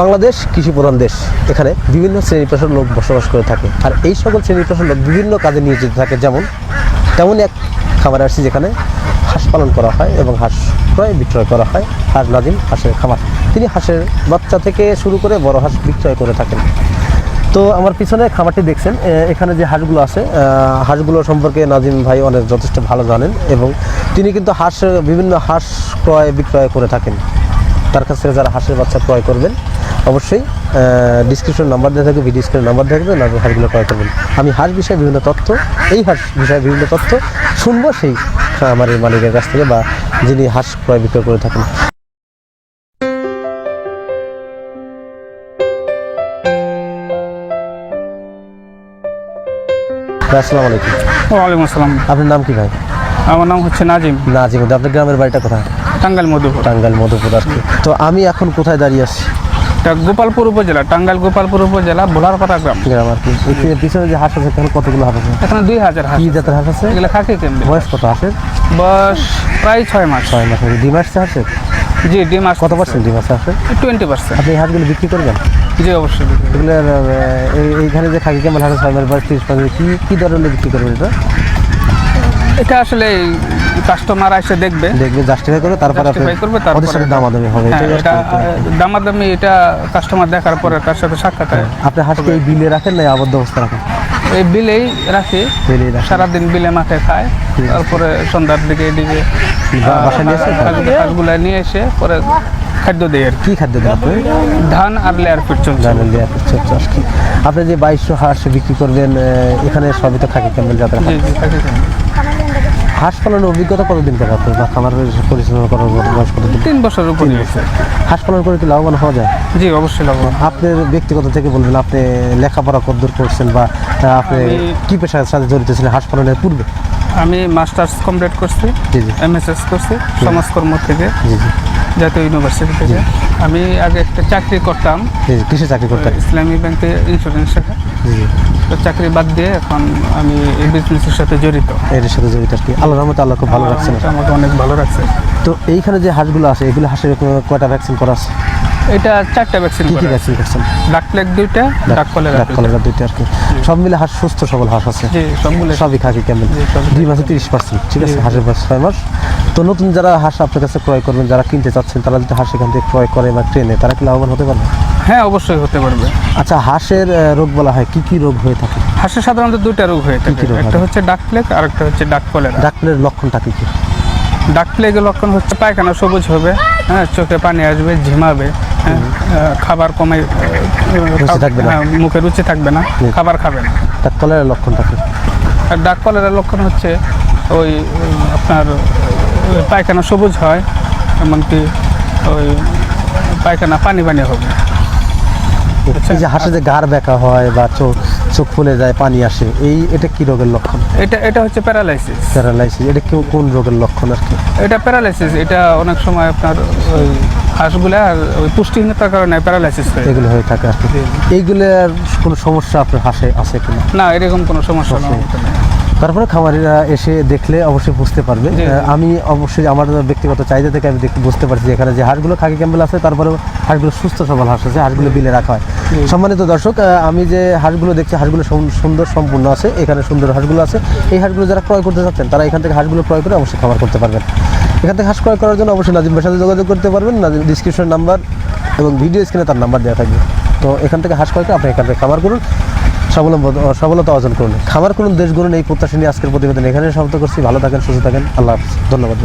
বাংলাদেশ কৃষি প্রধান দেশ। এখানে বিভিন্ন শ্রেণি পেশার লোক বসবাস করে থাকে। আর এই সকল শ্রেণি পেশার লোক বিভিন্ন কাজে নিয়োজিত থাকে। যেমন তেমনই এক খামার আসছি যেখানে হাঁস পালন করা হয় এবং হাঁস ক্রয় বিক্রয় করা হয়। হাঁস নাজিম হাঁসের খামার। তিনি হাঁসের বাচ্চা থেকে শুরু করে বড় হাঁস বিক্রয় করে থাকেন। তো আমার পিছনে খামারটি দেখছেন। এখানে যে হাঁসগুলো আছে হাঁসগুলো সম্পর্কে নাজিম ভাই অনেক যথেষ্ট ভালো জানেন এবং তিনি কিন্তু হাঁস বিভিন্ন হাঁস ক্রয় বিক্রয় করে থাকেন। তার কাছ থেকে যারা হাঁসের বাচ্চা ক্রয় করবেন অবশ্যই ডিসক্রিপশন নাম্বার দেওয়া থাকবে ভিডিও স্ক্রিন নাম্বার থাকবে না হাঁসগুলো ক্রয় করবেন। আমি হাঁস বিষয়ে বিভিন্ন তথ্য এই হাঁস বিষয়ে বিভিন্ন তথ্য শুনব সেই আমার এই মালিকের কাছ থেকে বা যিনি হাঁস ক্রয় বিক্রয় করে থাকেন। আসসালামু আলাইকুম। ওয়ালাইকুম আসসালাম। আপনার নাম কি ভাই? আমার নাম হচ্ছে নাজিম। নাজিম আপনার গ্রামের বাড়িটা কোথায়? টাঙ্গাইল মধুপুর। টাঙ্গাইল মধুপুর আর কি। তো আমি এখন কোথায় দাঁড়িয়ে আছি? এটা গোপালপুর উপজেলা টাঙ্গাইল গোপালপুর উপজেলা ভোলারপাড়া গ্রাম। গ্রাম আর কি। পিছনে যে হাঁস আছে এখানে কতগুলো হাঁস আছে? এখানে দুই হাজার হাঁস কি জাতের হাঁস আছে? এগুলো খাকি কেমনি? বয়স কত হাঁসের? বয়স প্রায় ছয় মাস। ছয় মাস ডিম আসছে হাঁসের? জি ডিম মাস কত পার্সেন্ট ডিম আছে হাঁসের? টোয়েন্টি পার্সেন্ট আপনি এই হাঁসগুলো বিক্রি করবেন? জি অবশ্যই এগুলো এইখানে যে খাকি কেমন হাঁস ছয় মাস বয়স তিরিশ পার্সেন্ট কি কি দরে বিক্রি করবেন এটা? এটা আসলে কাস্টমার এসে দেখবে। দেখবে জাস্টিফাই করে তারপরে আপনি করবে, তারপরে- সাথে দামাদামি হবে হ্যাঁ, এটা দামাদামি এটা কাস্টমার দেখার পরে তার সাথে সাক্ষাৎ হয়। আপনি হাঁসকে এই বিলে রাখেন না আবদ্ধ অবস্থা রাখেন? এই বিলেই রাখি। সারাদিন বিলে মাঠে খায়। তারপরে সন্ধ্যার দিকে এদিকে হাঁসগুলো নিয়ে এসে পরে খাদ্য দেয় আর কি। খাদ্য দেন আপনি? ধান আর লেয়ার চলছে। জানেন যে এক হচ্ছে চাষ কি আপনি যে বাইশশো হাঁস বিক্রি করবেন এখানে সবই তো খাকি ক্যাম্বেল যাত্রা জি জি খাকি কেমনি। হাঁস পালনের অভিজ্ঞতা কতদিন করে আপনার বা খামারের পরিচালনা করার বয়স কতদিন? তিন বছর। উপরে হাঁস পালন করে কি লাভবান হওয়া যায়? জি অবশ্যই লাভবান। আপনার ব্যক্তিগত থেকে বলবেন আপনি লেখাপড়া কদ্দূর করছেন বা আপনি কি পেশার সাথে জড়িত ছিলেন হাঁস পালনের পূর্বে? আমি মাস্টার্স কমপ্লিট করছি জি জি। এমএসএস করছি সমাজকর্ম থেকে জি জি। জাতীয় ইউনিভার্সিটি থেকে। আমি আগে একটা চাকরি করতাম কিসে চাকরি করতাম ইসলামী ব্যাংকে ইন্স্যুরেন্স শাখা। চাকরি বাদ দিয়ে এখন আমি এই বিজনেসের সাথে জড়িত। এর সাথে জড়িত আর কি। আল্লাহ রহমতে আল্লাহ খুব ভালো রাখছেন। এটা আমাকে অনেক ভালো রাখছে। তো এইখানে যে হাঁসগুলো আছে এগুলো হাঁসের কয়টা ভ্যাকসিন করা আছে? এটা চারটা ভ্যাকসিন কি কি ভ্যাকসিন করছেন? ডাক প্লেগ দুইটা ডাক কলেরা ডাক। কলেরা দুইটা আর কি। সব মিলে হাঁস সুস্থ সবল হাঁস আছে। জি সবগুলো। সবই খাকি কেমন? দুই মাসে তিরিশ পার্সেন্ট ঠিক আছে? হাঁসের বয়স ছয় মাস। তো নতুন যারা হাঁস আপনার কাছে ক্রয় করবেন যারা কিনতে চাচ্ছেন তারা যদি হাঁস এখান থেকে ক্রয় করে বা ট্রেনে তারা কি লাভবান হতে পারবে? হ্যাঁ অবশ্যই হতে পারবে। আচ্ছা হাঁসের রোগ বলা হয় কি কি রোগ হয়ে থাকে? হাঁসের সাধারণত দুইটা রোগ হয়ে থাকে। একটা হচ্ছে ডাক প্লেগ আর একটা হচ্ছে ডাক কলেরা ডাক্তারের লক্ষণটা কি কি? ডাক প্লেগের লক্ষণ হচ্ছে পায়খানা সবুজ হবে হ্যাঁ চোখে পানি আসবে ঝিমাবে। খাবার কমে থাকবে না। হ্যাঁ, মুখে রুচি থাকবে না খাবার খাবে না ডাক কলের লক্ষণটা কি? আর ডাক কলের লক্ষণ হচ্ছে ওই আপনার পায়খানা সবুজ হয় এমনকি ওই পায়খানা পানি পানি হবে। যে হাসে যে গাড় ব্যাকা হয় বা চোখ চোখ ফুলে যায় পানি আসে এই এটা কি রোগের লক্ষণ? এটা এটা হচ্ছে প্যারালাইসিস। প্যারালাইসিস এটা কেউ কোন রোগের লক্ষণ আর কি? এটা প্যারালাইসিস এটা অনেক সময় আপনার ওই হাঁসগুলা ওই পুষ্টিহীনতার কারণে প্যারালাইসিস হয়। এগুলো হয়ে থাকে আর কি। এইগুলোর কোনো সমস্যা আপনার হাঁসে আছে কিনা? না এরকম কোনো সমস্যা না তারপরে খামারিরা এসে দেখলে অবশ্যই বুঝতে পারবে। আমি অবশ্যই আমার ব্যক্তিগত চাহিদা থেকে আমি দেখতে বুঝতে পারছি যে এখানে যে হাঁসগুলো খাকি ক্যাম্বেল আছে তারপরে হাঁসগুলো সুস্থ সবল হাঁস আছে হাঁসগুলো বিলে রাখা হয়। সম্মানিত দর্শক আমি যে হাঁসগুলো দেখছি হাঁসগুলো সুন্দর সম্পূর্ণ আছে এখানে সুন্দর হাঁসগুলো আছে। এই হাঁসগুলো যারা ক্রয় করতে চাচ্ছেন তারা এখান থেকে হাঁসগুলো ক্রয় করে অবশ্যই খাবার করতে পারবেন। এখান থেকে হাঁস ক্রয় করার জন্য অবশ্যই নাজিম ভাইয়ের সাথে যোগাযোগ করতে পারবেন। নাজিম ডিসক্রিপশন নাম্বার এবং ভিডিও স্ক্রিনে তার নাম্বার দেওয়া থাকবে। তো এখান থেকে হাঁস ক্রয় করে আপনি এখান থেকে খাবার করুন। সফলতা অর্জন করুন। খাবার করুন দেশ গড়ুন এই প্রত্যাশা নিয়ে আজকের প্রতিবেদন এখানে সমাপ্ত করছি। ভালো থাকেন, সুস্থ থাকেন। আল্লাহ হাফিজ। ধন্যবাদ